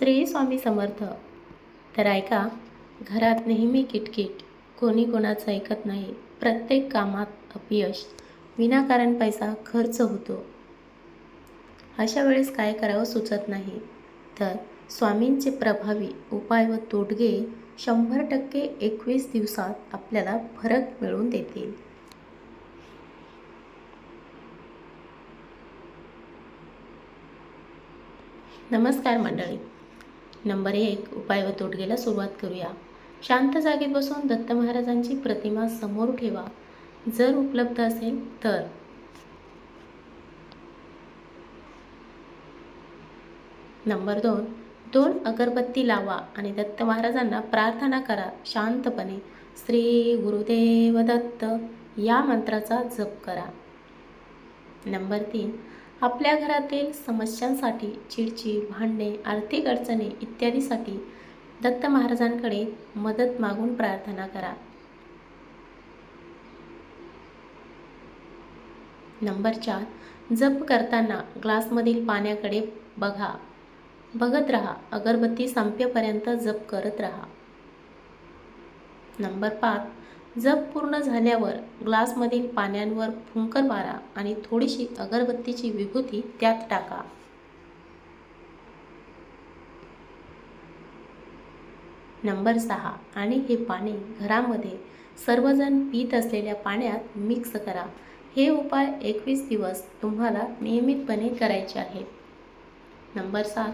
श्री स्वामी समर्थ. तर ऐका घरात नेहमी किटकिट कोणी कोणाचं ऐकत नाही प्रत्येक कामात अपयश विनाकारण पैसा खर्च होतो. अशा वेळेस काय करावं सुचत नाही. तर स्वामींचे प्रभावी उपाय व तोडगे शंभर टक्के एकवीस दिवसात आपल्याला फरक मिळवून देतील. नमस्कार मंडळी. नंबर एक उपाय व तोडगेला सुरुवात करूया. शांत जागेत बसून दत्त महाराजांची प्रतिमा समोर ठेवा. जर उपलब्ध असेल तर. नंबर दोन दोन अगरबत्ती लावा आणि दत्त महाराजांना प्रार्थना करा शांतपणे. श्री गुरुदेव दत्त या मंत्राचा जप करा. नंबर तीन आपल्या घरातील समस्यांसाठी चिडचिड भांडणे आर्थिक अडचणी इत्यादीसाठी दत्त महाराजांकडे मदत मागून प्रार्थना करा. नंबर चार. जप करताना ग्लासमधील पाण्याकडे बघा. बघत राहा. अगरबत्ती संपेपर्यंत जप करत राहा. नंबर पाच. जप पूर्ण झाल्यावर ग्लासमधील पाण्यांवर फुंकर मारा आणि थोडीशी अगरबत्तीची विभूती त्यात टाका. नंबर सहा. आणि हे पाणी घरामध्ये सर्वजण पीत असलेल्या पाण्यात मिक्स करा. हे उपाय एकवीस दिवस तुम्हाला नियमितपणे करायचे आहे नंबर सात.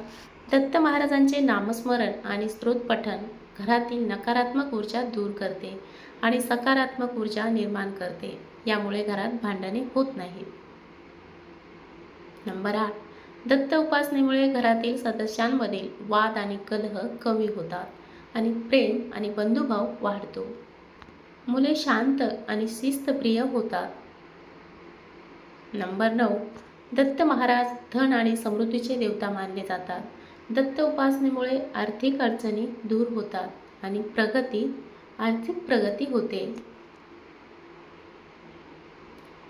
दत्त महाराजांचे नामस्मरण आणि स्तोत्र पठण घरातील नकारात्मक ऊर्जा दूर करते. आणि सकारात्मक ऊर्जा निर्माण करते. यामुळे घरात भांडणे होत नाहीत नंबर आठ. दत्त उपासनेमुळे घरातील सदस्यांमधील वाद आणि कलह कमी होतात आणि प्रेम आणि बंधुभाव वाढतो. मुले शांत आणि शिस्तप्रिय होतात. नंबर नऊ. दत्त महाराज धन आणि समृद्धीचे देवता मानले जातात. दत्त उपासनेमुळे आर्थिक अडचणी दूर होतात आणि प्रगती आर्थिक प्रगती होते.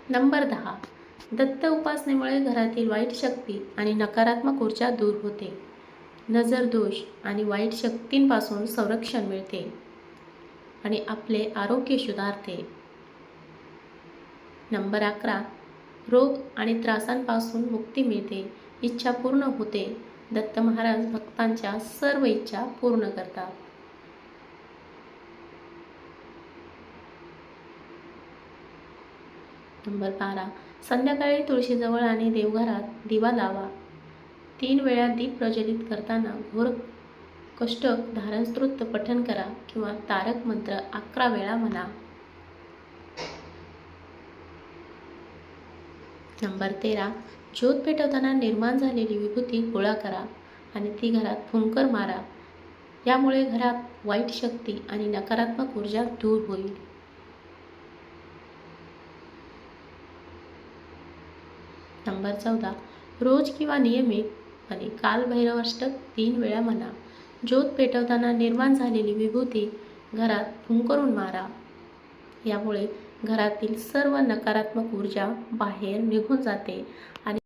नंबर दहा. दत्त उपासनेमुळे घरातील वाईट शक्ती आणि नकारात्मक ऊर्जा दूर होते. नजर दोष आणि वाईट शक्तींपासून संरक्षण मिळते. आणि आपले आरोग्य सुधारते. नंबर अकरा. रोग आणि त्रासांपासून मुक्ती मिळते. इच्छा पूर्ण होते. दत्त महाराज भक्तांच्या सर्व इच्छा पूर्ण करतात. नंबर बारा संध्याकाळी तुळशीजवळ आणि देवघरात दिवा लावा. तीन वेळा दीप प्रज्वलित करताना घोर कष्टक धारण स्तोत्र पठण करा किंवा तारक मंत्र अकरा वेळा म्हणा. नंबर तेरा. ज्योत पेटवताना निर्माण झालेली विभूती गोळा करा आणि ती घरात फुंकर मारा. यामुळे घरात वाईट शक्ती आणि नकारात्मक ऊर्जा दूर होईल. नंबर चौदा रोज किंवा नियमित आणि कालभैरवाष्टक तीन वेळा म्हणा. ज्योत पेटवताना निर्माण झालेली विभूती घरात फुंकरून मारा. यामुळे घरातील सर्व नकारात्मक ऊर्जा बाहेर निघून जाते आणि